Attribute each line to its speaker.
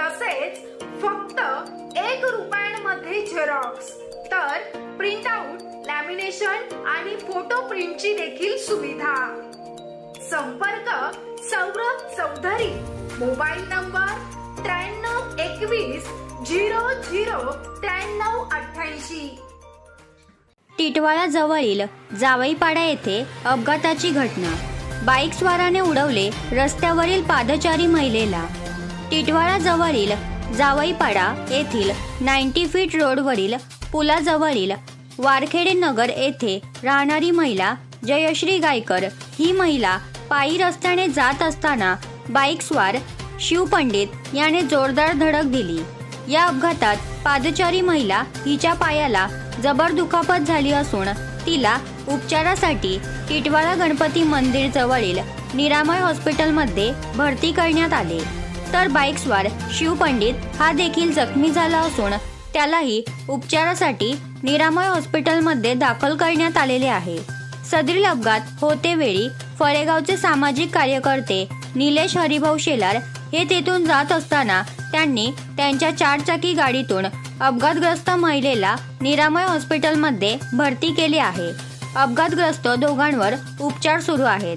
Speaker 1: तसेच फक्त एक रुपयांमध्ये झेरॉक्स तर प्रिंट आउट लॅमिनेशन आणि फोटो प्रिंटची देखील सुविधा. संपर्क सौरभ चौधरी. मोबाईल नंबर त्र्याण्णव एकवीस झिरो झिरो त्र्याण्णव अठ्ठ्याऐंशी.
Speaker 2: टिटवाळा जवळील जावईपाडा येथे अपघाताची घटना. बाईक स्वाराने उडवले रस्त्यावरील पादचारी महिलेला. टिटवाळा जवळील जावईपाडा येथील नाईन्टी फीट रोडवरील पुलाजवळील वारखेडे नगर येथे राहणारी महिला जयश्री गायकर ही महिला पायी रस्त्याने जात असताना बाईकस्वार शिवपंडित याने जोरदार धडक दिली. या अपघातात पादचारी महिला हिच्या पायाला जबर दुखापत झाली असून तिला उपचारासाठी टिटवाळा गणपती मंदिर जवळील निरामय हॉस्पिटलमध्ये भरती करण्यात आले. तर बाईकस्वार शिवपंडित हा देखील जखमी झाला असून त्यालाही उपचारासाठी निरामय हॉस्पिटलमध्ये दाखल करण्यात आलेले आहे. सदरील अपघात होते वेळी फळेगावचे सामाजिक कार्यकर्ते निलेश हरिभाऊ शेलार हे तेथून जात असताना त्यांनी त्यांच्या चारचाकी गाडीतून अपघातग्रस्त महिलेला निरामय हॉस्पिटलमध्ये भरती केली आहे. अपघातग्रस्त दोघांवर उपचार सुरू आहेत.